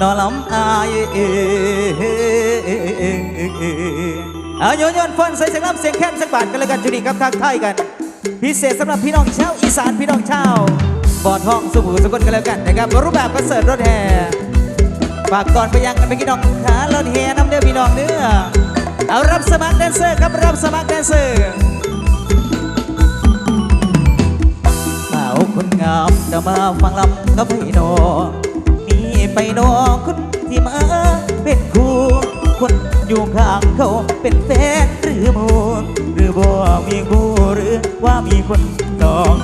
นอลำอายเอาโยนโยนฟอนใส่เสียงลำเสียงแค้นสักบาทกันแล้วกันจุนี่ครับทักทายกัน พิเศษสำหรับพี่น้องชาวอีสานพี่น้องชาวบ่อทองสุขุสกุลกันแล้วกันนะครับรูปแบบคอนเสิร์ตรถแห่ฝากก่อนไปยังกันไปพี่น้องขารถแห่น้ำเด้อพี่น้องเด้อเอารับสมัครแดนเซอร์ครับรับสมัครแดนเซอร์สาวคนงามจะมาฟังลำกับพี่น้อง ไปนองคนที่มาเป็นคู่คนอยู่ข้างเขาเป็นแฟนหรือโมหรือบ่มีคู่หรือว่ามีคนจอง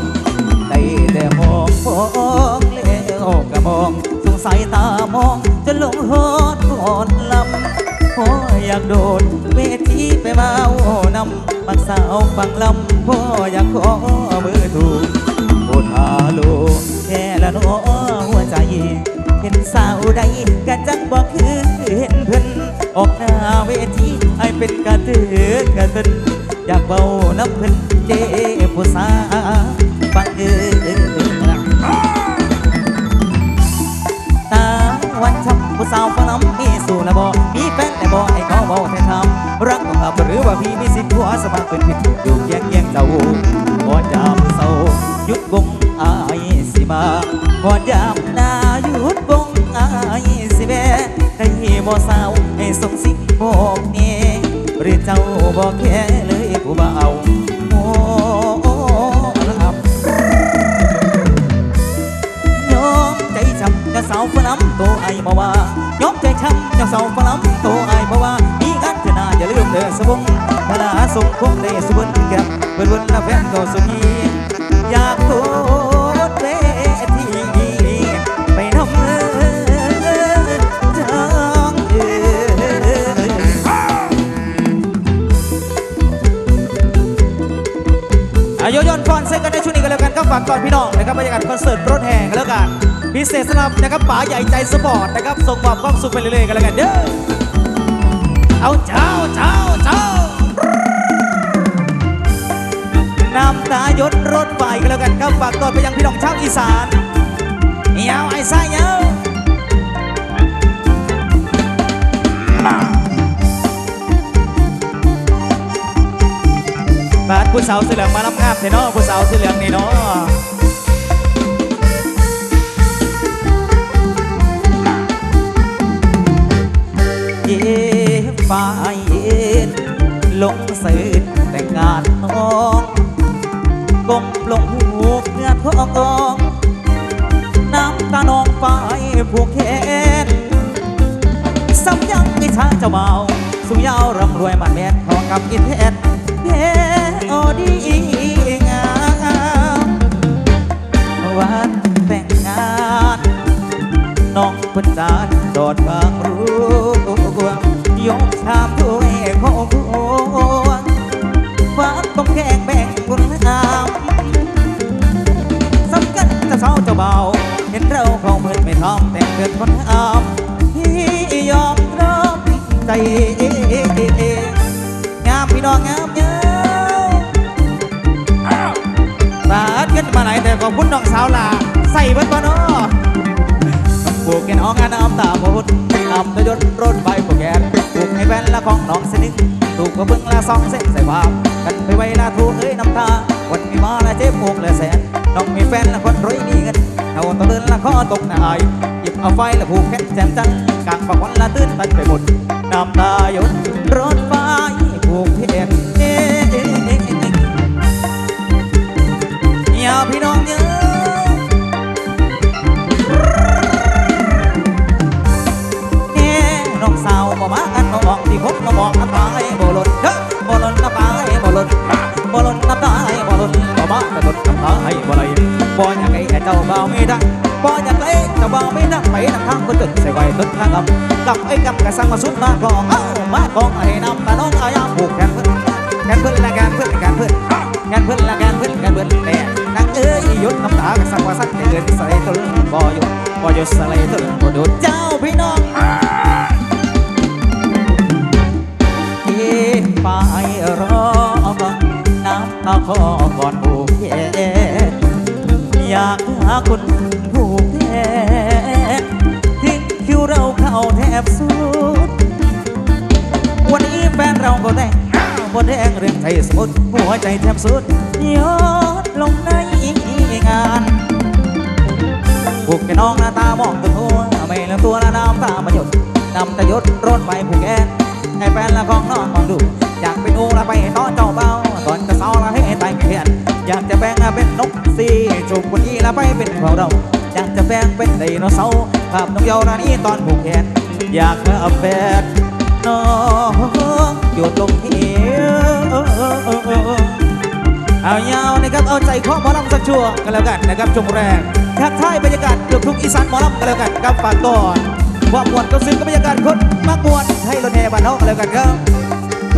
ได้แต่มองมองแล้วก็มองสงสัยตามองจนหลงหอนหอนลำพ่ออยากโดดเวทีไปมาโอ้นำมักสาวฟังลำพ่ออยากขอมือถูกโอดฮาโลแค่ละเน้อหัวใจ ห็นสาวใดกะจังบอกคือเห็นเพิ่นออกหน้าเวทีให้เป็นกระเตือกระตึนอยากเบาน้ำเพิ่นเจ็บผู้สาวฟังเออตาวันช้ำผู้สาวฟังน้ำมีสู่ละบ่มีแฟนแต่บ่ให้เขาบอกแทนทำรักของเราหรือว่าพี่มีสิทธิ์หัวสมัครเป็นผิดอยู่เคียงเคียงเจ้า ได้บ่สาให้ส่งสิ่งบอกเนี้หรือเจ้าบอกแค่เลยผู้บ่าวโอ้รับยอมใจช้ำจะสาวฝรั่งตัวไอ้มาว่ายอมใจช้ำจะเสาวฝรั่งตัวไอ้มาว่ามีงานเถอะนาอย่าลืมเด้อสวงพลาสงคงได้สวน ป๋าใหญ่ใจสปอร์ตนะครับ ส่งความความสุขไปเรื่อยๆกันแล้วกันเด้อ เอาเจ้าเจ้าเจ้าน้ำตายศรถไฟกันแล้วกันครับฝากก่อนไปยังพี่น้องชาวอีสานเหี่ยวไอ้ไส้เหี่ยวบาดผู้สาวเสือเหลืองมาลำงาบเถอะเนาะผู้สาวเสือเหลืองนี่เนาะ เย็บฝ่ายเย็นลงสื่อแต่งงานน้องกลมลงหูเนื้อทองกองน้ำตาน้องฝ่ายผูกแขนซ้ำยังไอิชาเจ้าเบาสูงยาวร่ำรวยมันแม่ทองกับอินเทนเพออดีงามวันแต่งงานน้องเพิ่นจานดอดบางรู้ ยกชามถ้วยของครัวฝากต้มแกงแบ่งคุณงามสำคัญจะเศร้าจ้าเบา เห็นเราเขาเหมือนไม่ทอมแต่งเกินคนอามที่ยอมรับใจงามพี่น้องงามเยอะสาดกันมาไหนแต่ขอบคุณน้องสาวลาใส่เบิดบ่เนาะผูกแกนออกงานน้ำตาพูดนำไปยนรถไฟผูกแกน ให้แฟนละของน้องสนิทถูกกระเบื้องละสองเส้นใส่ความกันไปไว้ละทูเอ้ยน้ำตาวันมีมาละเจ็บมุกละแสนน้องมีแฟนละคนรวยมีเงินเอาตัวเดินละข้อตกหน้าอายหยิบเอาไฟละผูกแขนแจมจันกลางฝักวันละตื้นตันไปหมดน้ำตาหยดรถไฟผูกแขนเอ๊ะเอ๊ะเอ๊ะเอ๊ะอย่าพี่น้องเยอะ ตึกใส่ไว้ตึกทางกำกับไอ้กำกระสังมาสุดมากองเอ้ามากองให้น้ำตาน้องอายามผูกแขนเพิ่อนแขนเพิ่อนละแขนเพิ่อนแขนเพิ่อนแขนเพิ่อนละแขนเพิ่อนแขนเพิ่อนแต่นางเอ้ยหยุดน้ำตากระสังว่าสักให้เกินใส่ตนบ่หยุดบ่หยุดใส่ตนบ่หยุดเจ้าพี่น้องที่ไปรอน้ำตาคอก่อนผูกแขนอยากหาคน เราเอาแทบสุด วันนี้แฟนเราก็แต่งบนแดงเรื่องไทยสมุดหัวใจแทบสุดยอดลงในงานพวกแกน้องหน้าตามองตัวทั่วไม่ลืมตัวและน้ำตามาหยดนำตะยศรถไปผูกแกนให้แฟนละของน้องมองดูอยากไปดูละไปต้อนเจ้าเบาตอนจะเศร้าละให้ตายเขียนอยากจะแบ่งเป็นนกสีจุกคนนี้ละไปเป็นของเรา แบ่งเป็นไดโนเสาร์ภาพนกเยาว์รานี้ตอนผูกแขนอยากให้แฟนน้องหยุดลงที่เอายาวนะครับเอาใจข้อหมอลำสักชั่วกันแล้วกันนะครับช่วงแรกทักทายบรรยากาศลูกทุ่งอีสานหมอลำกันแล้วกันครับฝากก่อนความมวนก็ซึ้งกับบรรยากาศคนมากมวนให้รถแห่บ้านนอกกันแล้วกันครับ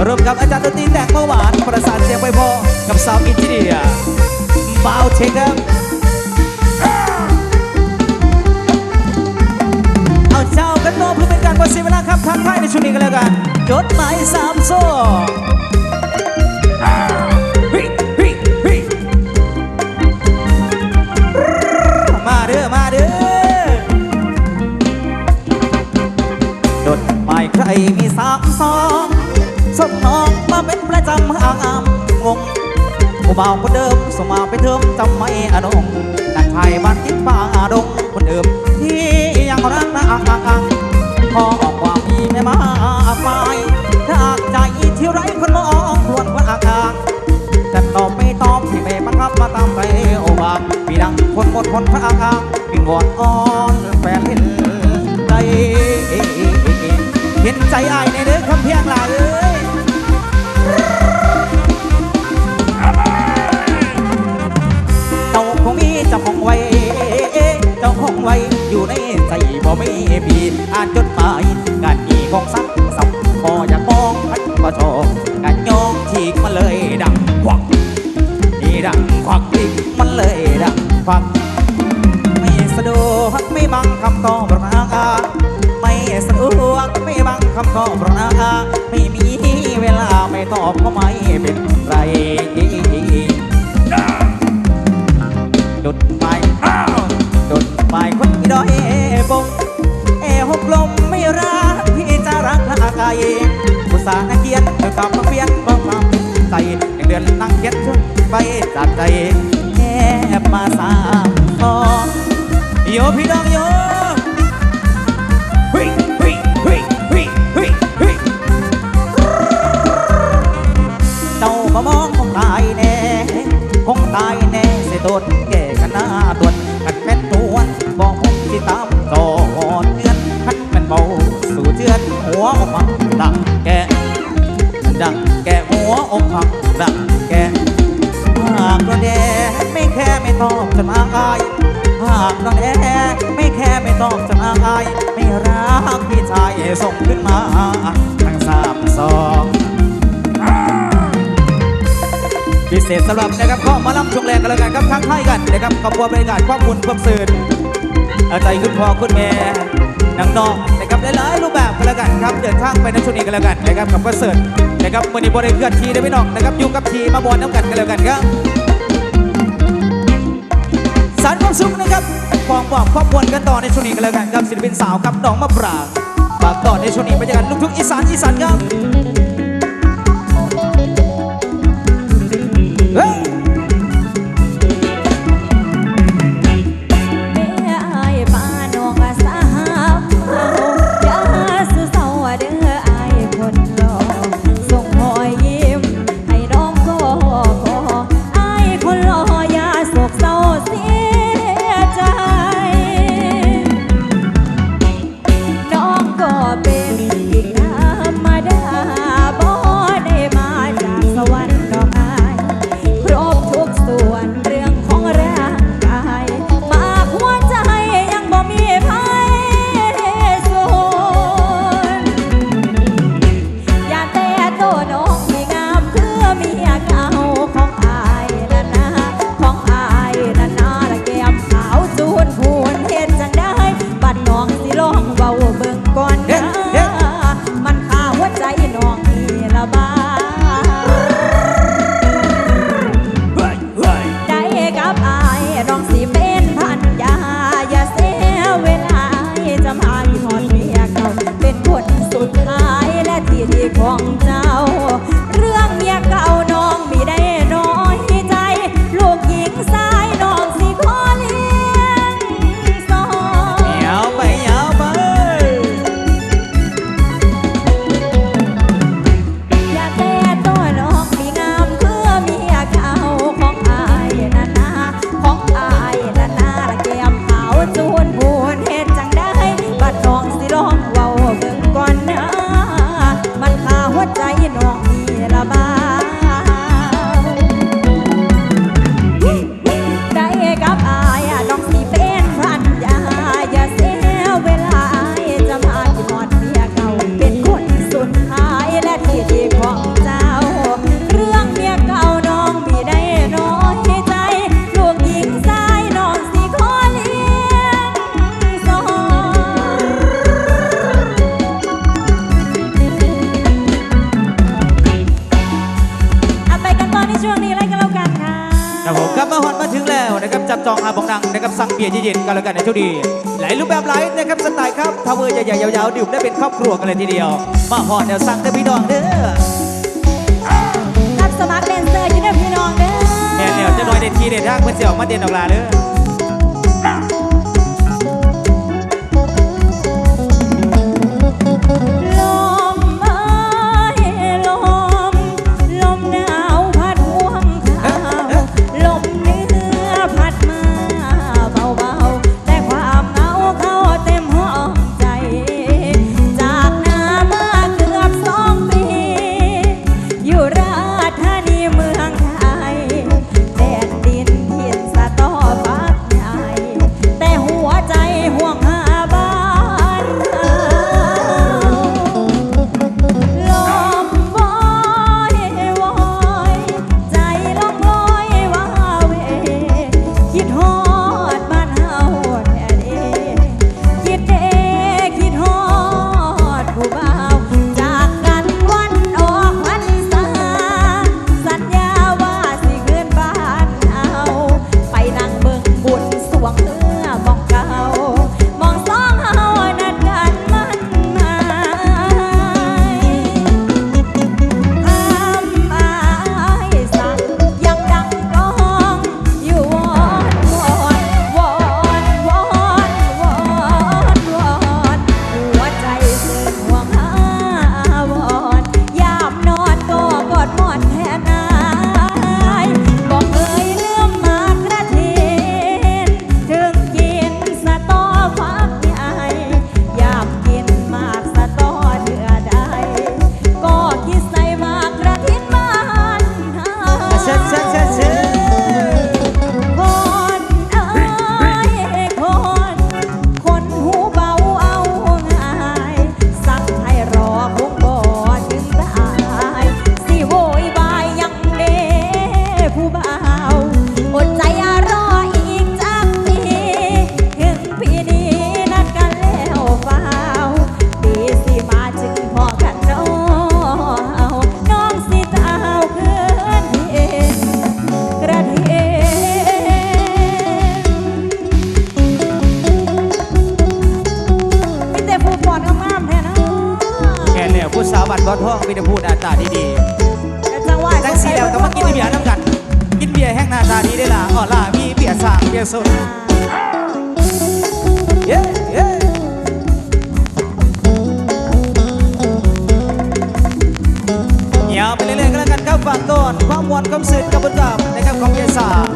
เริ่มกับอาจารย์ดนตรีแต่งเมื่อวานประสานเสียงไปพอกับสาวอินเดียบาวเทคครับ ครับทักทายในช่วงนี้กันแล้วกันจดหมายสามโซ่ฮิฮิฮิมาเด้อมาเด้อจดหมายใครมีสามสองส่งน้องมาเป็นประจำห่างอำงงผู้บ่าวคนเดิมส่งมาไปเทิมจำไม่อนงนักไทยบ้านทิศป่าดงคนเดิมที่ยังรักนะอักอั คนพระอากาศวิงวอนอ้อนแฟนเห็นใจเห็นใจอายในเด้อคำเพียงหลายเอ้ยเจ้าคงมีเจ้าของไว้เจ้าของไว้อยู่ในใจบ่ไม่พีอ่านจดหมายงานนี้ของสักสับพออยากมองพัดก็ชอบงานยองฉีกมาเลยดังควักนี่ดังควักอีกมันเลยดังควัก บังคำตอบประนาไม่สะดวกไม่บังคำตอบประนาไม่มีเวลาไม่ตอบก็ไม่เป็นไรจุดหมายอ้าวจุดหมายคนด้อยบงเอหกลมไม่รักพี่จะรักละกายอุตส่าห์นักเขียนเธอกลับมาเปลี่ยนก็ความใจยังเดือนนั่งเขียนชุดไปจากใจแอบมาสา โยพี่น้ ส่งขึ้นมาทั้งสามสองพิเศษสำหรับนะครับก็มาล่ำช่วงแรงกันแล้วกันครับทั้งให้กันนะครับขอบคุณบริการความบุญความสื่นเอาใจคุณพ่อคุณแม่น้องๆนะครับหลายๆรูปแบบกันแล้วกันครับเดินทางไปในช่วงนี้กันแล้วกันนะครับกับคอนเสิร์ตนะครับวันนี้บริเกิดทีได้ไม่น้องนะครับอยู่กับทีมาบอลน้ำกันกันแล้วกันครับสารความสุขนะครับความหวังความมวลกันต่อในช่วงนี้กันแล้วกันครับศิลปินสาวครับน้องมะปราง ฝากต่อในช่วงนี้บรรยากาศลูกทุ่งอีสานอีสานครับ เบียร์เย็นๆกันแล้วกันในช่วงนี้หลายรูปแบบหลายนะครับสไตล์ครับทาวเวอร์ใหญ่ๆยาวๆดื่ได้เป็นครอบครัวกันเลยทีเดียว มาพอแนวสั่งได้พี่น้องเด้อรับสมัครเดนเซอร์ยินดีพี่น้องเด้อแนวจะน้อยเด็ดทีเด็ดร่าเพื่อนเสี่ยวมาเด่นออกลาเด้อ สีแล้วแต่ว่ากินเบียร์น้ำกัน กินเบียร์แห้งหน้าตาดีได้ล่ะอ๋อล่ะมีเบียร์สางเบียร์สดเย้เย้ยาวไปเรื่อยๆก็แล้วกันครับฝากตอนความมวลความสื่นกับบนกับนคำของเบียร์สาง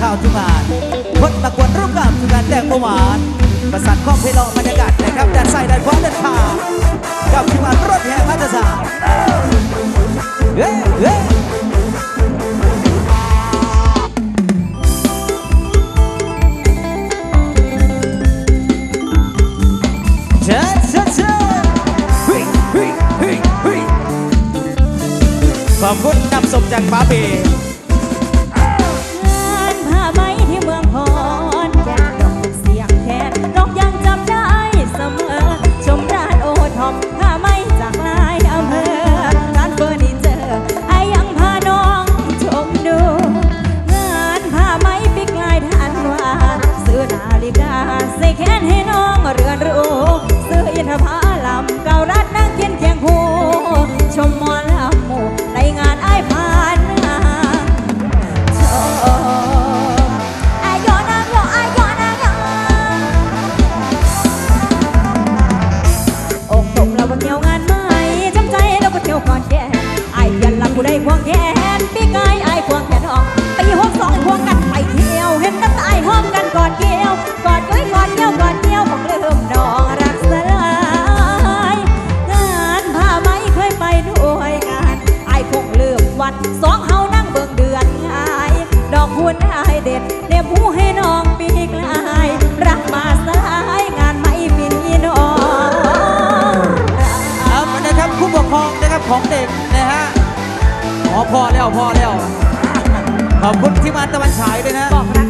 ชาวาทุกงานคนตะกวนรูปงามทุกงานแดงประวานประสานข้อเพลอบรรยากาศนะครับด้านซ้ายด้านขวาด้านขวากับทีมงานรถแห่มพัฒนาเฮ้เฮ้ขอบคุณนำสมจากป้าเบ ขอบคุณที่มาตะวันฉายด้วยนะ บอกรั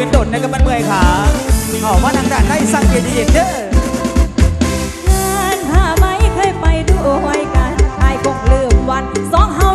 ยืนโดดในกับมันเมื่อยขาเอาว่านางด่านด้สังเกตดีเด้องานหาไหมเคยไปด้วยกันอายคงลืมวันสองเฮา